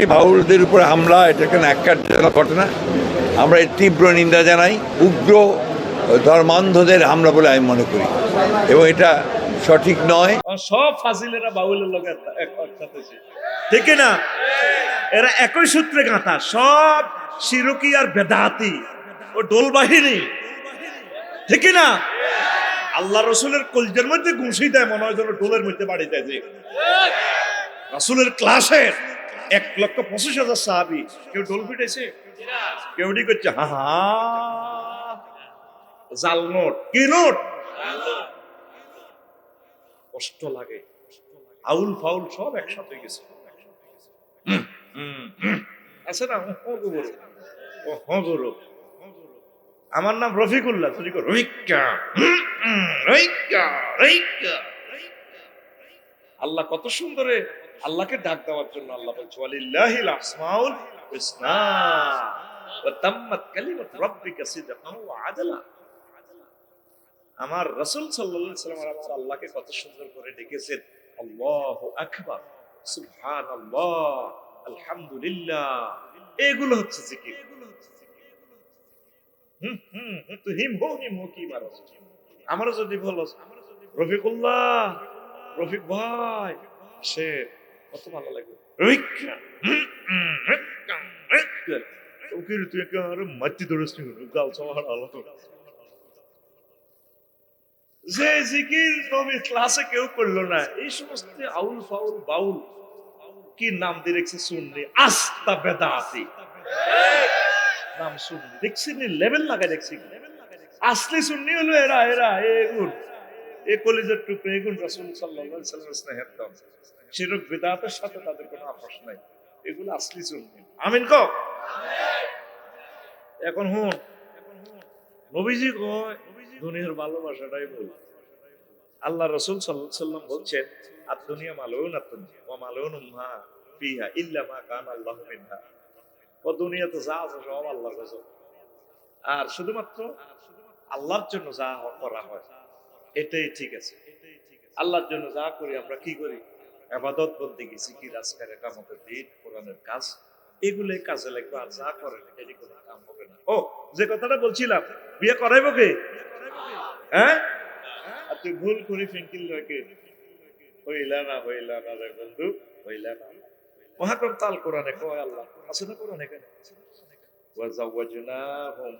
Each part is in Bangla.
বাউলদের উপরে হামলা এটা কেন একজনক ঘটনা আমরা এর তীব্র নিন্দা জানাই। উগ্র ধর্মান্ধদের হামলা বলে আমি মনে করি। এবং এটা সঠিক নয়। সব ফাজিলেরা বাউলের ছিল। ঠিক না এরা একই সূত্রে গাঁথা, সব শিরকি আর বেদাতি। ও ডোল বাহিনী। ঠিক না আল্লাহ রসুলের কলজের মধ্যে ঘুষি দেয়, মনে হয় যেন ডোলের মধ্যে বাড়ি দেয় যে। রসুলের ক্লাসের এক লক্ষ পঁচিশ হাজার সাহাবি। কেউ ঢোল পিটেছে কেউ করছে হা হা। জাল নোট। কি নোট? কষ্ট লাগে। আউল ফাউল সব একসাথে গেছে। আছে না হ গুরু আমার নাম রফিকুল্লাহ তুই হুম, রফিকা, রফিকা। আল্লাহ কত সুন্দরে আল্লাহকে ডাক দেওয়ার জন্য আল্লাহ বলছে ওয়ালিল্লাহিল আসমাউল আমার রাসূল সাল্লাল্লাহু আল্লাহকে কত সুন্দর করে ডেকেছেন। আল্লাহু আকবার, সুবহানাল্লাহ, আলহামদুলিল্লাহ। এগুলো হচ্ছে জিকির। কি মারো আমারও যদি বলো, রফিকুল্লাহ, রফিক ভাই সে কত ভালো লাগবে। ওকে তুই একেবারে মাটি ধরেছিস গাল সবার আলাদা যে জিকির নবী ক্লাসে কেউ করল না, এই সমস্ত আউল ফাউল বাউল, কি নাম দিয়ে রেখেছে শুননি আস্তা বেদাতি। নাম শুননি দেখছি লেভেল লাগাই দেখছি। আসলে শুননি হলো এরা এরা, এগুন। এ কলিজের টুকরো এগুন রাসূল সাল্লাল্লাহু আলাইহি সাল্লামের স্নেহের দম। শিরক বিদাতের সাথে তাদের কোনো আপোষ নাই। এগুলো আসলি শুননি আমিন কও? এখন হুন। নবীজি কয় দুনিয়ার ভালোবাসাটাই বল আল্লাহ রসুল সাল্লাম বলছেন আর দুনিয়া মালুন আর ও মালুন উম্মা ফিহা ইল্লা মা কান আল্লাহ মিনহা। ও দুনিয়াতে যা আছে সব আল্লাহর কাছে। আর শুধুমাত্র আল্লাহর জন্য যা করা হয় এটাই ঠিক আছে। আল্লাহর জন্য যা করি আমরা কি করি? আবাদত বলতে কি রাজকার এটা আমাদের দিন, কোরআনের কাজ। এগুলোই কাজে লাগবে, আর যা করেন এটি কোনো কাম হবে না। ও, যে কথাটা বলছিলাম, বিয়ে করাইবো কে? হ্যাঁ? আর তুই ভুল করে ফিঙ্কিল লোকে হইলা না হইলা না রে বন্ধু, হইলা না। মহাকরম তাল কোরআনে কয় আল্লাহ? আছে না কোরআনে কেন ওয়াজাওয়াজনাহুম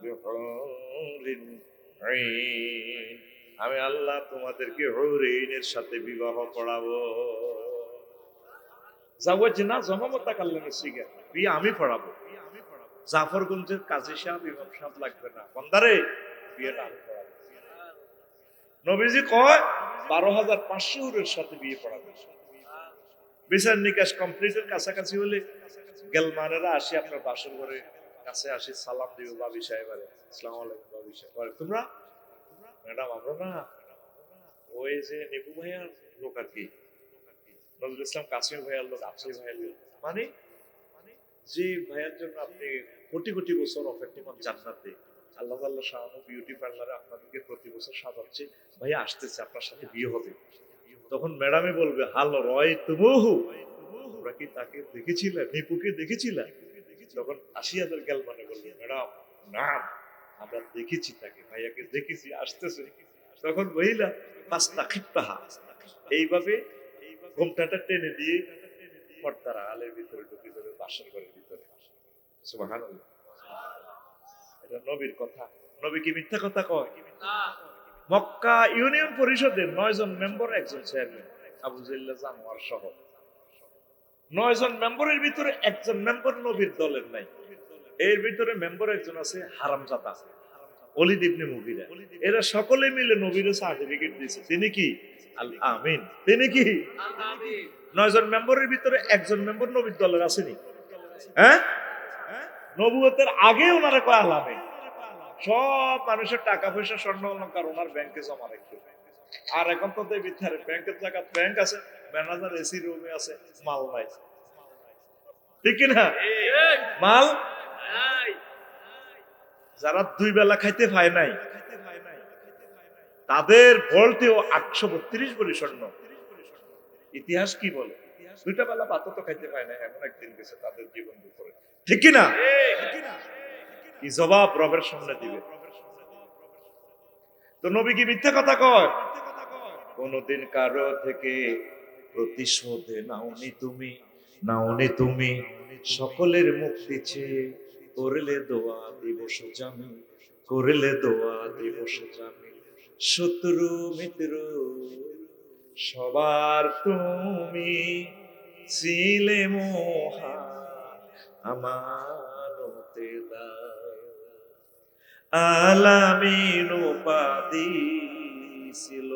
বিহুরিন আইন। আমি আল্লাহ তোমাদেরকে হরিণের সাথে বিবাহ পড়াবো জমামতা সিগা। বিয়ে আমি পড়াবো। জাফরগঞ্জের কাজী সাহেব, ইমাম সাহেব লাগবে না। বন্দারে নবীজি কয়, বারো হাজার পাঁচশো হুরের সাথে বিয়ে পড়াবে। বিচার নিকাশ কমপ্লিটের কাছাকাছি হলে গেলমানেরা আসি আপনার বাসর ঘরে। কাছে আসি সালাম দিব বাবি সাহেবারে আসসালামু আলাইকুম বাবি সাহেব। তোমরা? ম্যাডাম আমরা না ওই যে ভাইয়ার লোক আর কি নজরুল ইসলাম ভাইয়ার লোক ভাইয়ার লোক মানে যে ভাইয়ার জন্য আপনি কোটি কোটি বছর জান্নাতে, আল্লাহ আল্লাহ শাহানু বিউটি পার্লারে আপনাদেরকে প্রতি বছর সাজাচ্ছে, ভাইয়া আসতেছে, আপনার সাথে বিয়ে হবে। তখন ম্যাডামে বলবে, হাল রয় তুমহু। তোমরা কি তাকে দেখেছিলে? নিপুকে দেখেছিলে? তখন আশিয়াদের গেল মানে বলবে ম্যাডাম না। আমরা দেখেছি তাকে, ভাইয়াকে দেখেছি, আসতেছে। তখন মহিলা এইভাবে ঘোমটাটা টেনে দিয়ে আলের ভিতরে ঢুকে ঘরের ভিতরে। এটা নবীর কথা। নবী কি মিথ্যা কথা কয়? মক্কা ইউনিয়ন পরিষদের নয় জন মেম্বার, একজন চেয়ারম্যান। আবু জিল্লা জানোয়ার সহ। নয় জন মেম্বারের ভিতরে একজন মেম্বার নবীর দলের নাই। এর ভিতরে মেম্বার একজন আছে, হারামজাদা অলিদ ইবনে মুগিরা। এরা সকলে মিলে সার্টিফিকেট দিয়েছে। তিনি কি? আল আমিন তিনি কি? নয় জন মেম্বারের ভিতরে একজন মেম্বার নবীর দলের আসেনি। হ্যাঁ? নবুয়তের আগে ওনারা কয় আল আমিন সব মানুষের টাকা পয়সা স্বর্ণ অলঙ্কার ওনার ব্যাংকে জমা রাখতো আর এখন তো দেয় বিথারে ব্যাংকের জায়গা ব্যাংক আছে ম্যানেজার এসি রুমে আছে মাল নাই ঠিক না মাল যারা দুই বেলা খাইতে পায় নাই, তাদের ভোল্টেও আটশো বত্রিশ বলি স্বর্ণ। ইতিহাস কি বলে? দুইটা বেলা পাত তো খাইতে পায় না এমন একদিন গেছে তাদের জীবন উপরে ঠিক না কি জবাব রবের সামনে দিবে? তো নবী কি মিথ্যা কথা কয়? কোনদিন কারও থেকে প্রতিশোধ নাওনি তুমি নাওনি তুমি, সকলের মুক্তি চেয়ে করলে দোয়া দিবস জামি করলে দোয়া দিবস জামি শত্রু, মিত্র, সবার তুমি ছিলে মোহা আমানতে আলামিন উপাধি ছিল,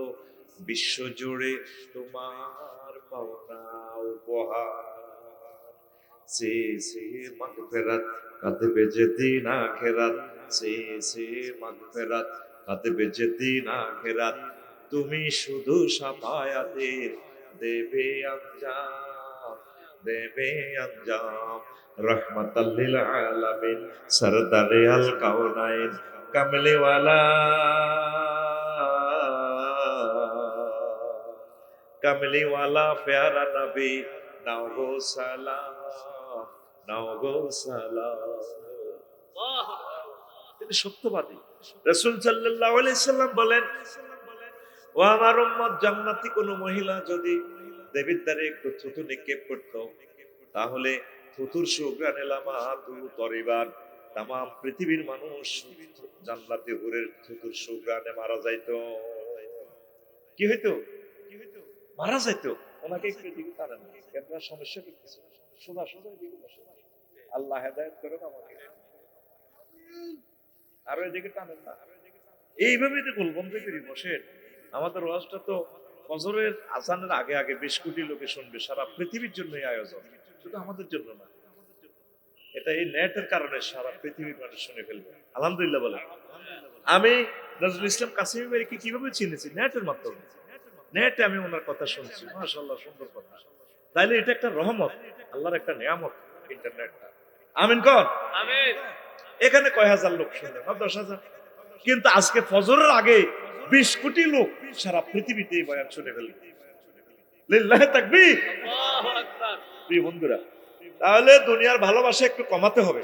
বিশ্বজুড়ে তোমার পাওনা উপহার। সে সে মাগফিরাত কাঁদবে যেদিন আখেরাত সে সে মাগফিরাত কাঁদবে যেদিন আখেরাত তুমি শুধু সাফায়াতের দেবে আঞ্জাম দেবে আঞ্জাম। রহমতাল্লিল আলামিন, সরদারে আল কাউনাইন কামলিওয়ালা। কামলিওয়ালা, প্যারা নবী নাও সালাম। তিনি সত্যবাদী। রসুল সাল্লাম বলেন, ও আমার উম্মত, জান্নাতি মহিলা যদি দেবীর দ্বারে একটু থুতু নিক্ষেপ করতো, তাহলে থুতুর সুগ্রান তাম পৃথিবীর মানুষ জান্নাতি হুরের থুতুর সুগ্রানে মারা যাইত। কি হইতো? কি হইতো মারা যাইতো? ওনাকে একটু দিকে কেন সমস্যা সোজা সোজা বসে আল্লাহ হেদায়ত করেন আমাকে আরও এদিকে টানেন না। এইভাবেই তো গোলবন্ধ করি বসেন। আমাদের ওয়াজটা তো ফজরের আজানের আগে আগে বেশ কোটি লোকে শুনবে, সারা পৃথিবীর জন্যই আয়োজন। শুধু আমাদের জন্য না। এটা এই নেটের কারণে সারা পৃথিবীর মানুষ শুনে ফেলবে। আলহামদুলিল্লাহ বলে আমি নজরুল ইসলাম কাসিমি ভাইকে কীভাবে চিনেছি? নেটের মাধ্যমে। নেটে আমি ওনার কথা শুনছি। মাশাল্লাহ সুন্দর কথা। তাইলে এটা একটা রহমত। আল্লাহর একটা নিয়ামত ইন্টারনেটটা। আমিন কর। এখানে কয় হাজার লোক শুনবে না দশ হাজার। কিন্তু আজকে ফজরের আগে বিশ কোটি লোক সারা পৃথিবীতে বয়ান শুনে প্রিয় বন্ধুরা তাহলে দুনিয়ার ভালোবাসা একটু কমাতে হবে।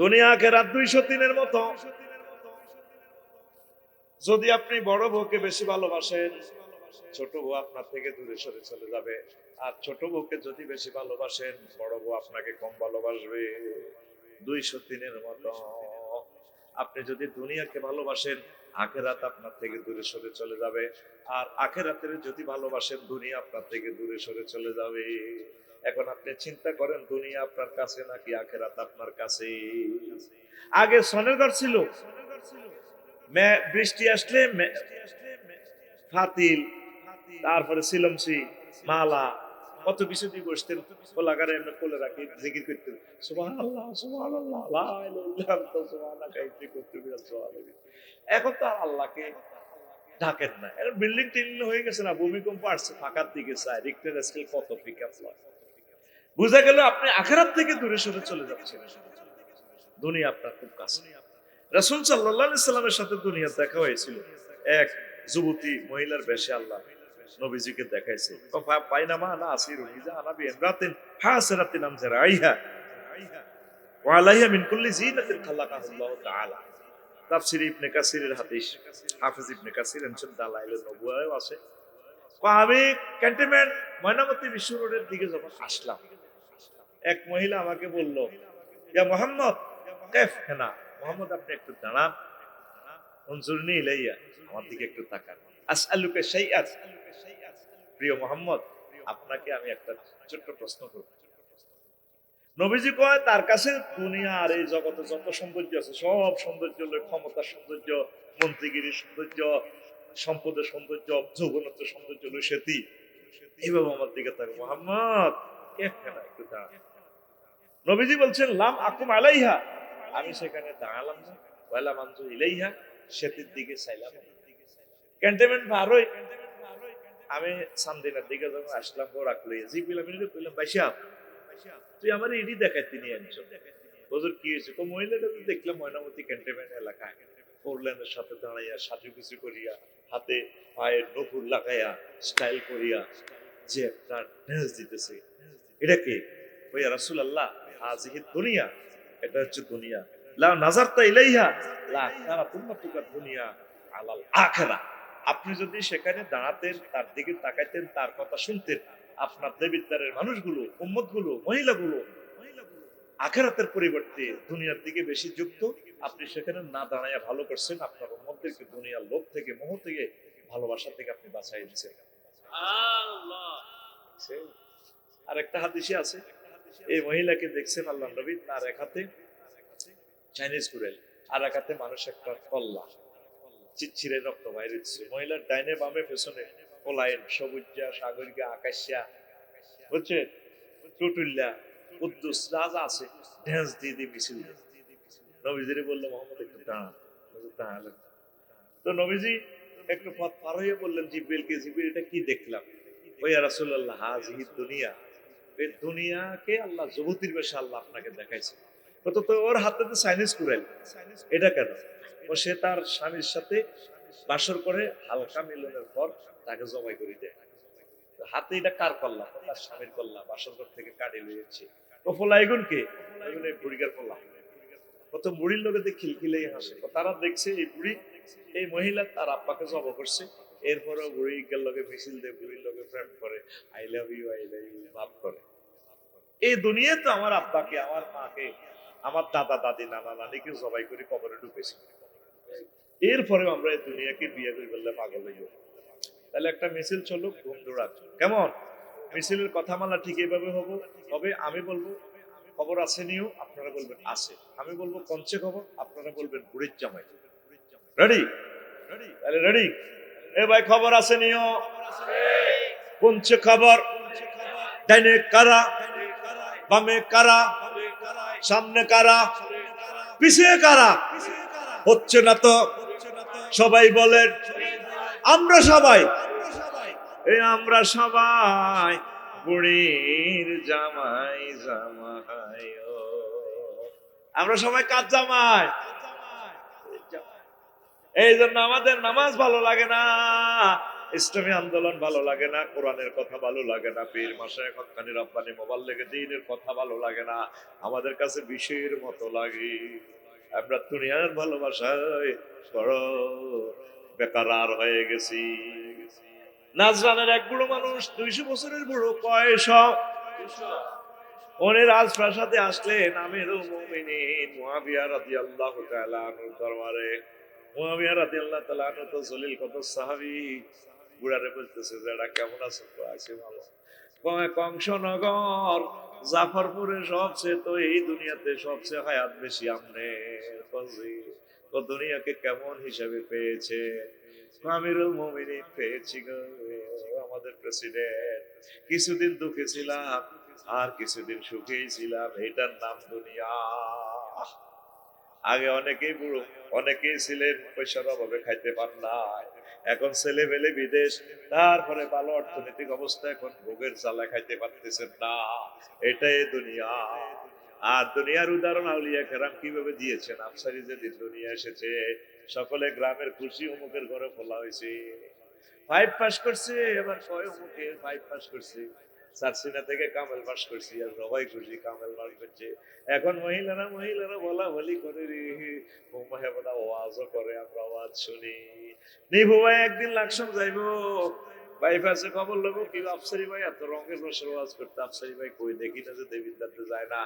দুনিয়াকে রাত দুইশো তিনের মতো। যদি আপনি বড় বউকে বেশি ভালোবাসেন ছোট বউ আপনার থেকে দূরে সরে চলে যাবে। আর ছোট বউকে যদি বেশি ভালোবাসেন, বড় বউ আপনাকে কম ভালোবাসবে। দুইশো তিনের মতো। আপনি যদি দুনিয়াকে ভালোবাসেন, আখেরাত আপনার থেকে দূরে সরে চলে যাবে। আর আখেরাতের যদি ভালোবাসেন, দুনিয়া আপনার থেকে দূরে সরে চলে যাবে। এখন আপনি চিন্তা করেন, দুনিয়া আপনার কাছে নাকি আখেরাত আপনার কাছে? আগে সনের ঘর ছিল বৃষ্টি আসলে ফাতিল, তারপরে সিলমসি মালা কত দিয়ে বসতেন কোলাগারে এমনি কোলে রাখি, জিকির করতেন। ইন্নী কুনতু মিনাজ জালিমিন এখন তো আল্লাহকে ডাকেন না। বিল্ডিং টিল্ডিং হয়ে গেছে না, ভূমিকম্প আসছে, ফাঁকার দিকে চায় স্কেল কত বুঝা গেল আপনি আখেরাত থেকে দূরে সরে চলে যাচ্ছেন। দুনিয়া আপনার খুব কাছে। সাল্লামের সাথে দুনিয়া দেখা হয়েছিল। এক যুবতী মহিলার বেশে আল্লাহ নবীজিকে দেখাইছে। পাইনামা না আসিরু ইজা আনাবি ইমরাতিন হাসরাতিন আমজারা আইহা ওয়া আলাইহা মিন কুল্লি জিনাতিন খালাকাহুল্লাহু তাআলা। তাফসীর ইবনে কাসিরের হাদিস। হাফেজ ইবনে কাসির এনছেন নবুয়ায়ও আছে। আমি ক্যান্টনমেন্ট ময়নামতি বিশ্ব রোডের দিকে যখন আসলাম এক মহিলা আমাকে বলল ইয়া মোহাম্মদ কেফ হেনা মোহাম্মদ আপনি একটু দাঁড়ান। অঞ্জুরনি ইলাইয়া আমার দিকে একটু তাকান। আসআলুকা শাইআত প্রিয় মোহাম্মদ, আপনাকে আমি একটা ছোট্ট প্রশ্ন করব। নবীজি কয়, তার কাছে দুনিয়া আর এই জগতে যত সৌন্দর্য আছে, সব সৌন্দর্য ক্ষমতার সৌন্দর্য, মন্ত্রীগিরির সৌন্দর্য, সম্পদের সৌন্দর্য যৌবনত্ব সৌন্দর্য হলো সেতি এইভাবে আমার দিকে থাকে মোহাম্মদ হেনা একটু দাঁড়ান নবীজি বলছেন, লাম আকুম আলাইহা। আমি সেখানে দাঁড়ালাম না। ওয়ালা মানজু ইলাইহা। সেতির দিকে চাইলাম ক্যান্টনমেন্ট ভারই আমি সামদিনের দিকে যখন আসলাম, ও রাখল জিপিল আমি কইলাম, বাইশা, তুই আমার ইডি দেখাই তিনি একজন হুজুর, কি হয়েছে? তো মহিলাটা তো দেখলাম, ময়নামতি ক্যান্টনমেন্ট এলাকায়। ফোরলেনের সাথে দাঁড়াইয়া, সাজুগুজু করিয়া, হাতে পায়ে নপুর লাগাইয়া, স্টাইল করিয়া, যে একটা ঢেঁস দিতেছে। এটা কে? ওই রাসুল আল্লাহ হাজিহি দুনিয়া, এটা হচ্ছে দুনিয়া। লা নাজারতা ইলাইহা, লা তারা তুমাতুকা দুনিয়া আলাল আখেরা। আপনি যদি সেখানে দাঁড়াতেন তার দিকে তাকাইতেন তার কথা শুনতেন আপনার দেবিদ্বারের মানুষগুলো উম্মতগুলো মহিলাগুলো আখেরাতের পরিবর্তে দুনিয়ার দিকে বেশি যুক্ত আপনি সেখানে না দাঁড়াইয়া ভালো করছেন আপনার উম্মতদেরকে দুনিয়ার লোভ থেকে মোহ থেকে ভালোবাসা থেকে আপনি বাঁচাই দিচ্ছেন। আর একটা হাদিসে আছে এই মহিলাকে দেখছেন আল্লাহ নবী তার এক হাতে চাইনিজ কুড়েল আর এক হাতে মানুষ একটা কল্লা। চিচ্ছিরে রক্ত বাইরে দিচ্ছে মহিলার ডাইনে বামে পেছনে কোলাইন সবুজা, সাগরিকা, আকাশিয়া বুঝছেন টুটুল্লা উদ্দুস রাজা আছে ঢেঁস দিয়ে দিয়ে মিছিল নবীজিরে বলল, মোহাম্মদ, একটু দাঁড়ান তো নবীজি একটু পথ পার হয়ে বললেন এটা কি দেখলাম? ওই দুনিয়া। এই দুনিয়াকে আল্লাহ, যুবতীর বেশে আল্লাহ আপনাকে দেখাইছে। তো ওর হাতে তো চাইনিজ কুড়াইল। এটা কেন? সে তার স্বামীর সাথে বাসর করে হালকা মিলনের পর তাকে জবাই করে দেয়। হাতে এটা কার করলাম তার স্বামীর করলাম বাসর ঘর থেকে কাটে কে? বুড়িকার করলাম বুড়ির লোকে খিলখিলেই হাসে। তারা দেখছে এই বুড়ি, এই মহিলা তার আব্বাকে জব করছে। এরপরে বুড়ির লগে মিছিল দিয়ে, বুড়ির লগে প্রেম করে। I love you I love you করে। এই দুনিয়া তো আমার আব্বাকে, আমার মাকে, আমার দাদা, দাদি, নানা, নানিকে জবাই করে কবরে ঢুকেছি। এরপরে আমরা এই দুনিয়াকে বিয়ে করে বললে পাগল তাহলে একটা মিছিল চলুক, ঘুম দৌড়াক কেমন? মিছিলের কথা মালা ঠিক এইভাবে হব? তবে আমি বলব, খবর আছে নিও, আপনারা বলবেন আছে। আমি বলব কঞ্চে খবর, আপনারা বলবেন বুড়ির জামাই। রেডি তাহলে রেডি এ ভাই, খবর আছে নিও। কঞ্চে খবর, ডাইনে কারা, বামে কারা, সামনে কারা, পিছিয়ে কারা? হচ্ছে না তো সবাই বলেন, আমরা সবাই এই আমরা সবাই, বুড়ির জামাই জামাই আমরা সবাই কাজ জামাই? এই জন্য আমাদের নামাজ ভালো লাগে না, ইসলামী আন্দোলন ভালো লাগে না, কোরআনের কথা ভালো লাগে না, পীর মাসায় হকানি রব্বানি মোবাইল লেগে দিনের কথা ভালো লাগে না, আমাদের কাছে বিষের মতো লাগে। আমরা দুনিয়ার ভালোবাসায় বড় বেকার হয়ে গেছি। নাজরানের এক বুড়ো মানুষ দুইশো বছরের বুড়ো, কয়শ। রাজপ্রাসাদে আসলেন আমিরুল মুমিনিন, মুয়াবিয়া দরবারে। মুয়াবিয়া তো জলিল কত বুড়ারে বলতেছে যে কেমন আছে? তো আছে ভালো। কয় কংসনগর জাফরপুরে সবচেয়ে তো এই দুনিয়াতে সবচেয়ে হায়াত বেশি আমনে ও দুনিয়াকে কেমন হিসাবে পেয়েছে? আমিরুল মমিনি পেয়েছি আমাদের প্রেসিডেন্ট। কিছুদিন দুঃখে ছিলাম, আর কিছুদিন সুখেই ছিলাম, এটার নাম দুনিয়া। আগে অনেকেই বুড়ো, অনেকেই ছিলেন পয়সার অভাবে খাইতে পার না এখন ছেলে পেলে বিদেশ, তারপরে ভালো অর্থনৈতিক অবস্থা, এখন ভোগের চালা খাইতে পারতেছেন না। এটাই দুনিয়া। আর দুনিয়ার উদাহরণ আউলিয়া কেরাম কীভাবে দিয়েছেন? আফসারি যেদিন দুনিয়া এসেছে, সকলে গ্রামের খুশি, অমুকের ঘরে ফোলা হয়েছে। ফাইভ পাস করছে, এবার কয় অমুকে ফাইভ পাস করছে? সারসিনা থেকে কামেল পাস করছি, আর সবাই খুশি কামেল পাস করছে। এখন মহিলারা মহিলারা বলা বলি করে রে। ওয়াজও করে, আমরা ওয়াজ শুনি। নিভু ভাই, একদিন লাকসাম যাইবো। বাইপাসে খবর লবো কি? আফসারি ভাই, এত রঙের করতে। আফসারি ভাই কই, দেখি না যে দেবিদ্যাতে যায় না।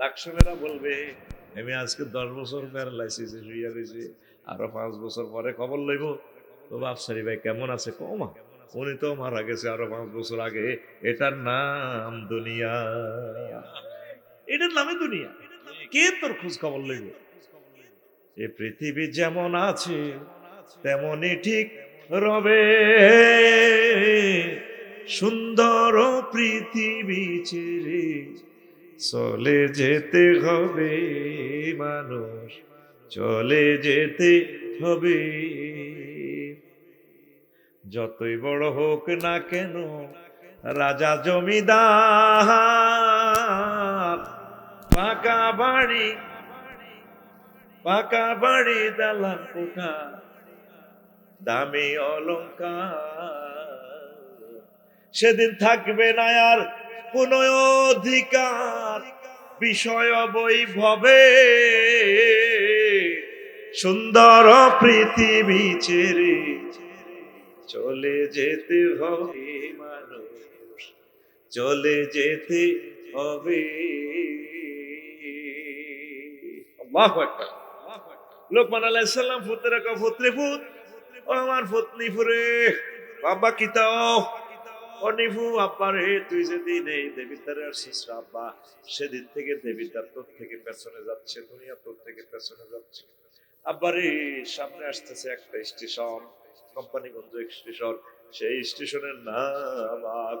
লাকসামেরা বলবে, আমি আজকে দশ বছর প্যারালাইসিসে শুয়ে আরও পাঁচ বছর পরে খবর লইব। তো আফসারি ভাই, কেমন আছে? কমা উনি তো মারা গেছে আরও পাঁচ বছর আগে। এটার নাম দুনিয়া। এটার নামে দুনিয়া। কে তোর খোঁজ খবর লইব? এ পৃথিবী যেমন আছে, তেমনই ঠিক রবে। সুন্দর পৃথিবী ছেড়ে চলে যেতে হবে মানুষ, চলে যেতে হবে। যতই বড় হোক না কেন, রাজা জমিদার, পাকা বাড়ি পাকা বাড়ি দালান কোঠা, দামি অলংকার সেদিন থাকবে না আর কোন অধিকার, বিষয় বৈভবে সুন্দর পৃথিবী ছেড়ে চলে যেতে হবে মানুষ, চলে যেতে হবে। লোকমান ফুতরে কা ফুতরে ফুত আমার ফুতনি ফুরে বাবা কিতাও রে, তুই যেদিন এই দেবিতারে আসছিস রে আব্বা, সেদিন থেকে দেবিতার তোর থেকে পেছনে যাচ্ছে, দুনিয়া তোর থেকে পেছনে যাচ্ছে। আব্বা রে, সামনে আসতেছে একটা স্টেশন। কোম্পানিগঞ্জ স্টেশন সেই স্টেশনের নাম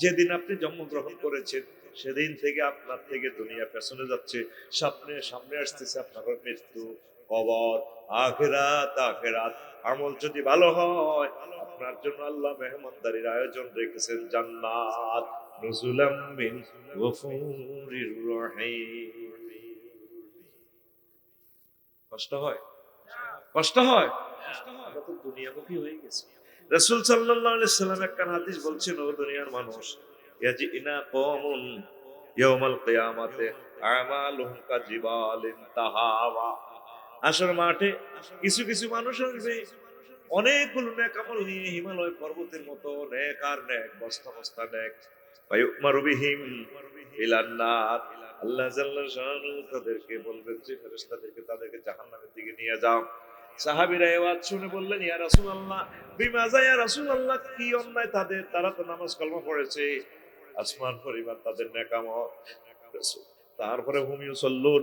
যেদিন আপনি জন্মগ্রহণ করেছেন, সেদিন থেকে আপনার থেকে দুনিয়া পেছনে যাচ্ছে, সামনে সামনে আসতেছে আপনার মৃত্যু কবর, আখেরাত আখেরাত। আমল যদি ভালো হয়, আপনার জন্য আল্লাহ মেহমানদারির আয়োজন রেখেছেন জান্নাত। নজুলাম মিন গফুরির রহিম। কষ্ট হয়? কষ্ট হয়? রাসূল সাল্লাম হাদিস বলছেন, ও দুনিয়ার মানুষ হিমালয় পর্বতের মতো নেক তাদেরকে বলবেন যে, ফেরেশতাদেরকে তাদেরকে জাহান্নামের দিকে নিয়ে যাও। সাহাবীরা এবার শুনে বললেন, ইয়া রাসূলুল্লাহ বিমাজা ইয়া রাসূলুল্লাহ, কি অন্যায় তাদের? তারা তো নামাজ কলমা পড়েছে। আসমান পরিবার তাদের নেকামত তারপরে হুমিউ সল্লুর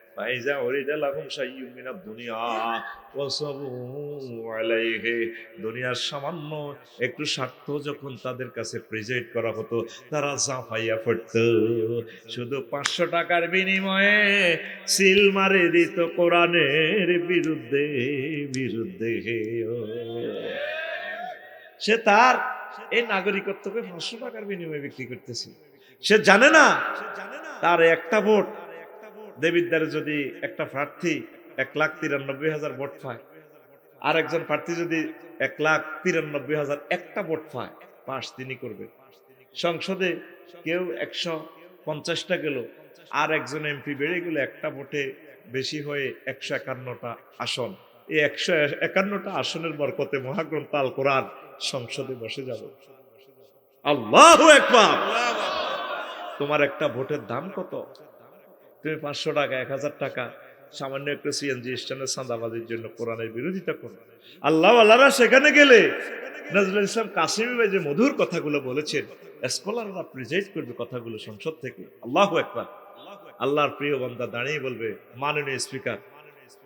দুনিয়ার সামান্য একটু স্বার্থ যখন তাদের কাছে প্রেজেন্ট করা হতো, তারা জাফাইয়া পড়ত। শুধু পাঁচশো টাকার বিনিময়ে সিল মারে দিত কোরআনের বিরুদ্ধে বিরুদ্ধে সে তার এই নাগরিকত্বকে পাঁচশো টাকার বিনিময়ে বিক্রি করতেছে সে জানে না, তার একটা ভোট দেবিদ্বারে যদি একটা প্রার্থী এক লাখ তিরানব্বই হাজার ভোট পায় আর একজন প্রার্থী যদি এক লাখ তিরানব্বই হাজার একটা ভোট পায়, পাশ তিনি করবেন সংসদে কেউ একশো পঞ্চাশটা গেল, আর একজন এমপি বেড়ে গেল একটা ভোটে বেশি হয়ে একশো একান্নটা আসন। এই একশো একান্নটা আসনের বরকতে মহাগ্রন্থ আল কোরআন সংসদে বসে যাবে। আল্লাহ একবার তোমার একটা ভোটের দাম কত? তুমি পাঁচশো টাকা, এক হাজার টাকা, সামান্য একটু সিএনজি স্ট্যান্ডের চাঁদাবাজির জন্য কোরআনের বিরোধিতা করো। আল্লাহ আল্লাহরা সেখানে গেলে নজরুল ইসলাম কাসিমি ভাই যে মধুর কথাগুলো বলেছেন স্কলাররা প্রেজেন্ট করবে কথাগুলো সংসদ থেকে। আল্লাহ একবার আল্লাহর প্রিয় বন্দা দাঁড়িয়ে বলবে, মাননীয় স্পিকার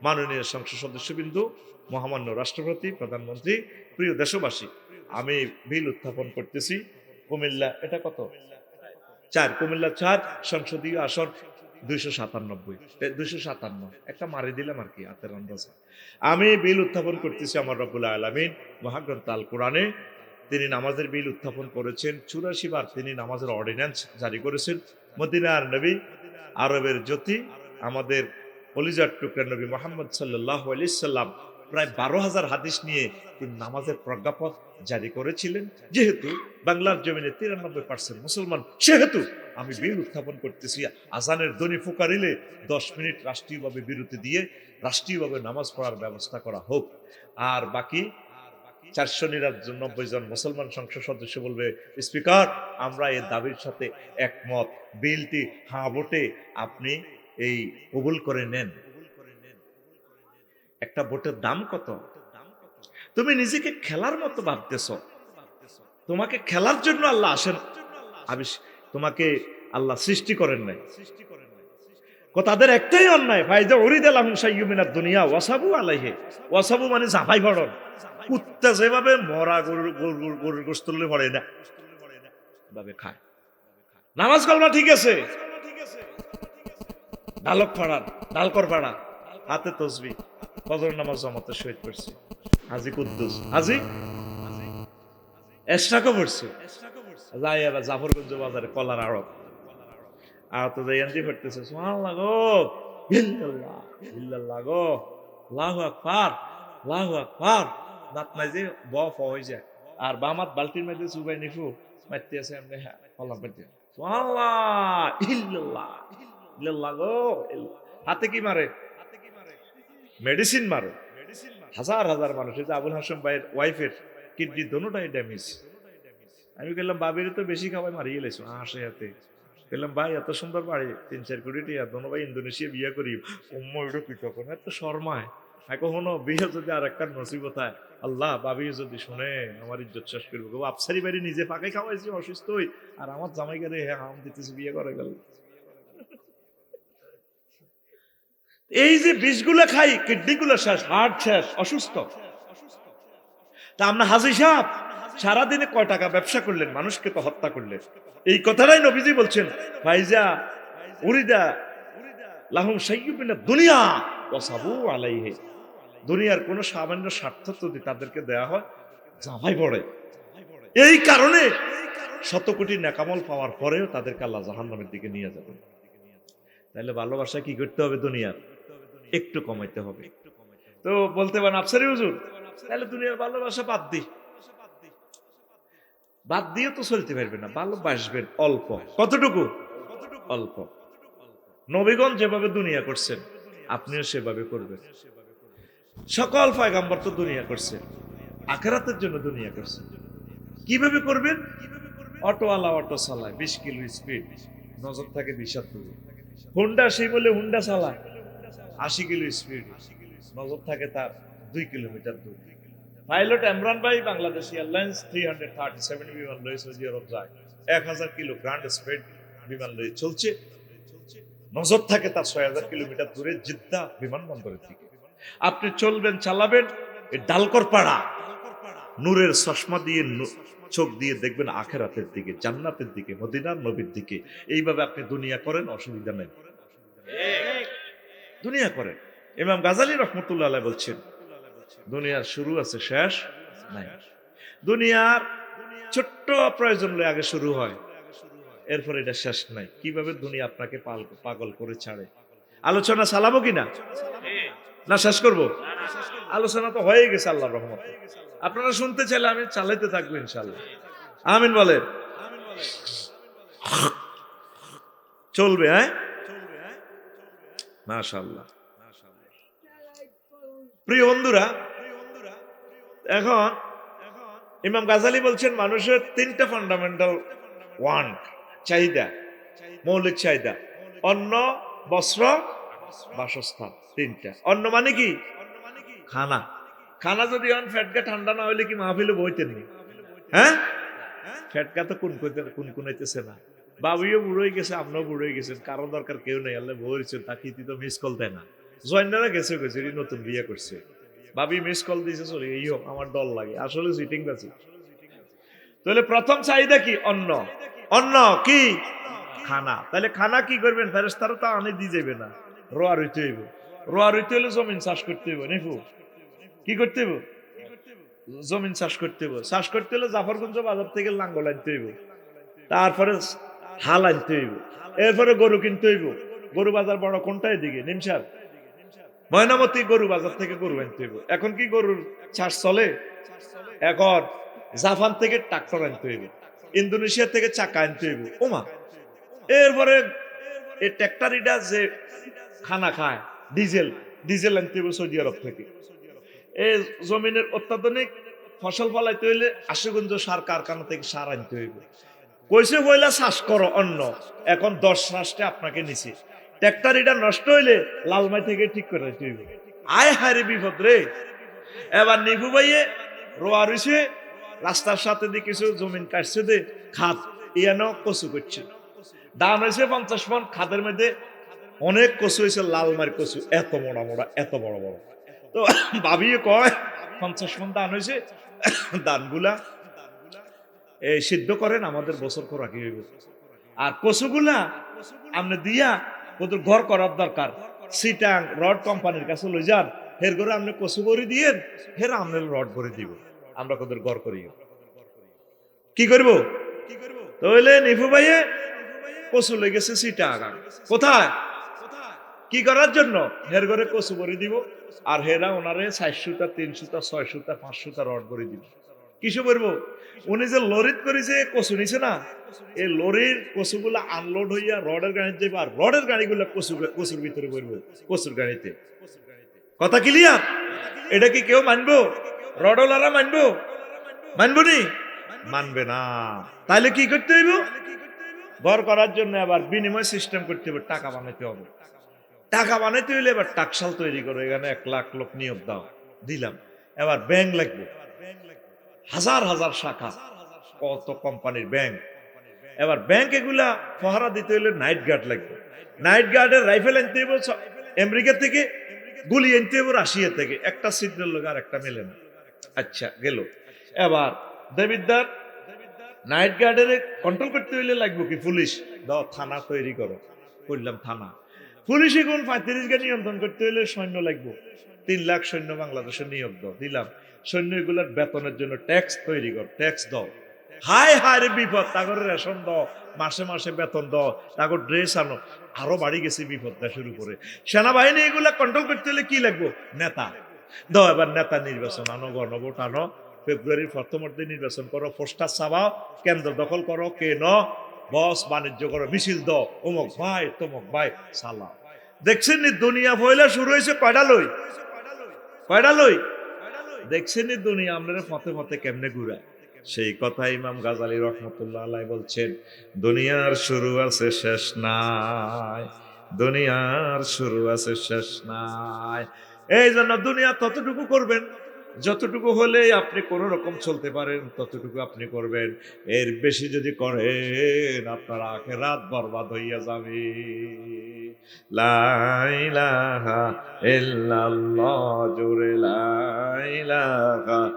মাননীয় সংসদ সদস্যবিন্দু, মহামান্য রাষ্ট্রপতি, প্রধানমন্ত্রী, প্রিয় দেশবাসী, আমি বিল উত্থাপন করতেছি। কুমিল্লা, এটা কত? চার। কুমিল্লা চার, সংসদীয় আসন দুইশো সাতানব্বই। দুইশো সাতান্ন। একটা মারি দিলাম আর কি, হাতের আমি বিল উত্থাপন করতেছি আমার আলমিন, মহাগ্রন্থ আল কোরআনে। তিনি নামাজের বিল উত্থাপন করেছেন, চুরাশি বার তিনি নামাজের অর্ডিন্যান্স জারি করেছেন। মদিনার নবী আরবের জ্যোতি, আমাদের অলিজার টুকরা নবী মোহাম্মদ সাল্লাহ আলি সাল্লাম প্রায় বারো হাজার হাদিস নিয়ে তিনি নামাজের প্রজ্ঞাপন জারি করেছিলেন। যেহেতু বাংলার জমিনে তিরানব্বই পার্সেন্ট মুসলমান, সেহেতু আমি বিল উত্থাপন করতেছি। আজানের ধ্বনি ফুকারিলে দশ মিনিট রাষ্ট্রীয়ভাবে বিরতি দিয়ে রাষ্ট্রীয়ভাবে নামাজ পড়ার ব্যবস্থা করা হোক। আর বাকি চারশো নিরানব্বই জন মুসলমান সংসদ সদস্য বলবে, স্পিকার, আমরা এর দাবির সাথে একমত। বিলটি হাঁ আপনি এই কবুল করে নেন। একটা ভোটের দাম কত? তুমি নিজেকে খেলার মতো ভাবতেছ। তোমাকে খেলার জন্য আল্লাহ আসেন। তোমাকে আল্লাহ সৃষ্টি করেন নাই। তাদের একটাই অন্যায় মানে জাফাই ভরণ। কুত্তা যেভাবে মরা গরুর গোস্তলে ভরে না। ভাবে খায়। নামাজ কালমা ঠিক আছে? ডালক ডালকর ফাড়া হাতে তসবি। ফজর নামাজ জামাতে শহীদ করছে হাজি কুদ্দুস। হাজি? এক্সট্রাকে পড়ছে? যাই এবার জাফরগঞ্জ বাজারে কলার আড়ত। আড়ত যাই আনতে পড়তেছে সুবহানাল্লাহ গো। ইল্লাল্লাহ ইল্লাল্লাহ গো। আল্লাহু আকবার আল্লাহু আকবার। দাঁত নাই যে ব ফ হয়ে যায়। আর বামাত বালতির মধ্যে সুবাই নিফু, মারতে আছে এমনি হ্যাঁ কলাম মারতে সুবহানাল্লাহ, ইল্লাল্লাহ ইল্লাল্লাহ গো। হাতে কি মারে? মেডিসিন মারে। হাজার হাজার মানুষ, এই যে আবুল হাসম ভাইয়ের ওয়াইফের কিডনি, দোনোটাই ড্যামেজ আমি বললাম, বাবির তো বেশি খাওয়াই মারিয়ে লেছো, আসে হাতে বললাম, ভাই, এত সুন্দর বাড়ি, তিন চার কোটি টিয়া, দোনো ভাই ইন্দোনেশিয়া বিয়ে করি। উম্ম এটা কি তখন? এত শর্মায়। কখনো বিয়ে যদি আর একটা নসিবত হয়, আল্লাহ, বাবি যদি শুনে, আমার ইজ্জত শেষ করব। আফসারি বাড়ি নিজে ফাঁকে খাওয়াইছি অসুস্থ হই আর আমার জামাই গারে হ্যাঁ আম দিতেছে, বিয়ে করে গেল। এই যে বিষগুলো খাই, কিডনিগুলো শেষ হার্ট শেষ, অসুস্থ। তা আমরা হাজি সাহেব, সারাদিনে কয় টাকা ব্যবসা করলেন, মানুষকে তো হত্যা করলেন। এই কথাটাই নবীজি বলছেন ভাইজা উরিদা লাহুম সাইয়ুবিনা দুনিয়া ওয়াসাবু আলাইহি। দুনিয়ার কোনো সামান্য স্বার্থ যদি তাদেরকে দেয়া হয় জামাই পড়ে। এই কারণে শত কোটি নেকামল পাওয়ার পরেও তাদেরকে আল্লাহ জাহান্নামের দিকে নিয়ে যাবে তাহলে ভালোবাসা কি করতে হবে দুনিয়ার? একটু কমাইতে হবে। তো বলতে পারেন, আফসারি হুজুর, তাহলে দুনিয়ার ভালোবাসা বাদ দি বাদ দিয়ে তো চলতে পারবে না, ভালোবাসবেন অল্প। কতটুকু? অল্প। নবীগণ যেভাবে দুনিয়া করছেন, আপনিও সেভাবে করবেন। সকল পয়গাম্বর তো দুনিয়া করছেন, আখেরাতের জন্য দুনিয়া করছেন। কীভাবে করবেন? অটোওয়ালা অটো চালায়, বিশ কিলো স্পিড নজর থাকে বিষাদ হুন্ডা সেই বলে হুন্ডা চালায়। আশি কিলো স্পিড নজর থাকে তার দুই কিলোমিটার দূর। পাইলট ইমরান ভাই Bangladesh airlines three hundred thirty seven বিমান লয়ে সৌদি আরব যায়। এক হাজার কিলো গ্রান্ড স্পিড বিমান লয়ে চলছে। নজর থাকে তার ছয় হাজার কিলোমিটার দূরে জিদ্দা বিমানবন্দরের দিকে। আপনি চলবেন চালাবেন ডালকর পাড়া। নূরের চশমা দিয়ে চোখ দিয়ে দেখবেন আখেরাতের দিকে জান্নাতের দিকে মদিনার নবীর দিকে। এইভাবে আপনি দুনিয়া করেন অসুবিধা নেই। দুনিয়া করে। ইমাম গাজালি রহমতুল্লাহ বলছেন, দুনিয়ার শুরু আছে, শেষ নাই। দুনিয়ার ছোট্ট প্রয়োজন আগে শুরু হয়, এরপর এটা শেষ নাই। কীভাবে দুনিয়া আপনাকে পাগল করে ছাড়ে? আলোচনা চালাবো কিনা? না শেষ করব? আলোচনা তো হয়ে গেছে আল্লাহ রহমত। আপনারা শুনতে চাইলে আমি চালাইতে থাকব ইনশাল্লাহ আমিন বলেন। চলবে হ্যাঁ? মাশাল্লাহ প্রিয় বন্ধুরা, এখন ইমাম গাজালি বলছেন মানুষের তিনটা ফান্ডামেন্টাল ওয়ান্ট চাহিদা, মৌলিক চাহিদা। অন্ন, বস্ত্র, বাসস্থান, তিনটা। অন্ন মানে কি? খানা। খানা যদি অন, ফ্যাটকা ঠান্ডা না হইলে কি মাহফিলে বইতেন হ্যাঁ? ফ্যাটকা তো কোন কোন কোনাইতেছে না। বাবুও বুড়োই গেছে, আপনিও বুড়োই গেছেন কারও দরকার কেউ নেই, আল্লাহ বইছেন তাকে তো মিস কল দেয় না। জয়েন্ডারা গেছে গেছে নতুন বিয়ে করছে। ভাবি মিস কল দিয়েছে চলে এই হোক, আমার ডর লাগে, আসলে সিটিং আছে। তাহলে প্রথম চাহিদা কি? অন্ন। অন্ন কি? খানা। তাহলে খানা কি করবেন? ফেরেস্তারা তো আনে দিয়ে যাবে না। রোয়া রইতে হইব। রোয়া রইতে হলে জমিন চাষ করতে হইব নেফু কি করতে হইব? জমিন চাষ করতে হইব। চাষ করতে হলে জাফরগঞ্জ বাজার থেকে লাঙ্গল আনতে হইব। তারপরে হাল আনতে হইব। এরপরে গরু কিনতে হইব। গরু বাজার বড় নিমসার ময়নামতি গরু বাজার থেকে গরু আনতে হইব। এখন কি গরুর চাষ চলে? এখন থেকে ট্রাক্টর আনতে হইব। ইন্দোনেশিয়া থেকে চাকা আনতে হইব। ওমা। এরপরে এই যে খানা খায়, ডিজেল ডিজেল আনতে হইব সৌদি আরব থেকে। এই জমিনের অত্যাধুনিক ফসল ফলাইতে হইলে আশুগঞ্জ সার কারখানা থেকে সার আনতে হইব। কইছে, বইলা শ্বাস করো অন্য এখন দশ শ্বাসটা আপনাকে নিছে। ট্র্যাক্টরিটা নষ্ট হইলে লালমাই থেকে ঠিক করে হইব। আয় হারে বিপদ রে। এবার নিভু ভাইয়ে রোয়া রইছে। রাস্তার সাথে দিয়ে কিছু জমিন কাটছে দে, খাত ইয়ানো কচু করছে। দাম হয়েছে পঞ্চাশ মন খাতের মধ্যে অনেক কচু হয়েছে লালমার কচু। এত মোড়া মোড়া এত বড় বড়। তো ভাবিয়ে কয়, পঞ্চাশ মন দান হয়েছে। দানগুলা সিদ্ধ করেন, আমাদের বছর করা কি হইব। আর কচুগুলা আপনি দিয়া ওদের ঘর করার দরকার। সিটাং রড কোম্পানির কাছে লই যান হের করে আপনি কচু করে দিয়েন হের আমরা রড করে দিব। আমরা কোদের গড় করি। কি করব? তাহলে নিফু ভাইয়ে কচু লেগেছে সিটা। কোথায়? কি করার জন্য? হের ঘরে কচু করে দিব, আর হেরা ওনারে চারশোটা, তিনশোটা, ছয়শোটা, পাঁচশোটা রড করে দিব। কিছু করব উনি যে লরিত করেছে, কচু নিছে না? এই লরির কচুগুলো আনলোড হইয়া রডের গাড়িতে যাবে আর রডের গাড়িগুলো কচু কচুর ভিতরে করব কচুর গাড়িতে। কথা ক্লিয়ার এটা কি কেউ মানবো? রডওয়ালারা মানবো? মানবো নি? মানবে না। তাহলে কি করতে হইব? ঘর করার জন্য আবার বিনিময় সিস্টেম করতে হবে টাকা বানাইতে হবে। টাকা বানাইতে হইলে এবার টাকশাল তৈরি করো, এখানে এক লাখ লোক নিয়োগ দাও, দিলাম। এবার ব্যাংক লাগবে ব্যাংক লাগবে। হাজার হাজার শাখা। কত কোম্পানির ব্যাংক এবার ব্যাংক এগুলা পহারা দিতে হইলে নাইট গার্ড লাগবে। নাইট গার্ডের রাইফেল আনতে হইব আমেরিকা থেকে, গুলি আনতে হইব রাশিয়া থেকে। একটা সিগন্যাল লোক আর একটা মেলে না। আচ্ছা গেল। এবার দেবিদ্দার নাইট গার্ডের কন্ট্রোল করতে হইলে লাগবে কি পুলিশ? দাও, থানা তৈরি করো। করলাম থানা। পুলিশ এখন পঁয়ত্রিশ গা নিয়ন্ত্রণ করতে হইলে সৈন্য লাগবে। তিন লাখ সৈন্য বাংলাদেশের নিয়োগ দিলাম। সৈন্য এগুলার বেতনের জন্য ট্যাক্স তৈরি কর ট্যাক্স দাও। হায় হায় রে বিপদ, তাগর রেশন দাও, মাসে মাসে বেতন দাও, তাগর ড্রেস আনো। আরও বাড়ি গেছে বিপদ শুরু করে। সেনাবাহিনী এগুলা কন্ট্রোল করতে হলে কি লাগবে? নেতা। দাও এবার নেতা নির্বাচন আনো গণভোট আনো। ফেব্রুয়ারির প্রথমার্ধে নির্বাচন করো, পোস্টার চাবাও কেন্দ্র দখল করো, কে ন? বস, বাণিজ্য করো, মিছিল দাও। অমুক ভাই, তমুক ভাই, সালাম। দেখছেন নি দুনিয়া পয়লা শুরু হয়েছে কয়টা লই? দেখছেন দুনিয়া আপনারা পথে পথে কেমনে ঘুরা? সেই কথা ইমাম গাজালি রহমতুল্লাহ বলছেন, দুনিয়ার শুরু আছে, শেষ নাই। দুনিয়ার শুরু আছে, শেষ নাই। এই জন্য দুনিয়া ততটুকু করবেন যতটুকু হলে আপনি কোন রকম চলতে পারেন, ততটুকু আপনি করবেন। এর বেশি যদি করেন, আপনার আখে রাত বরবাদ হইয়া যাবে। লাইলাহা ইল্লাল্লাহ, জোরে লাইলাহা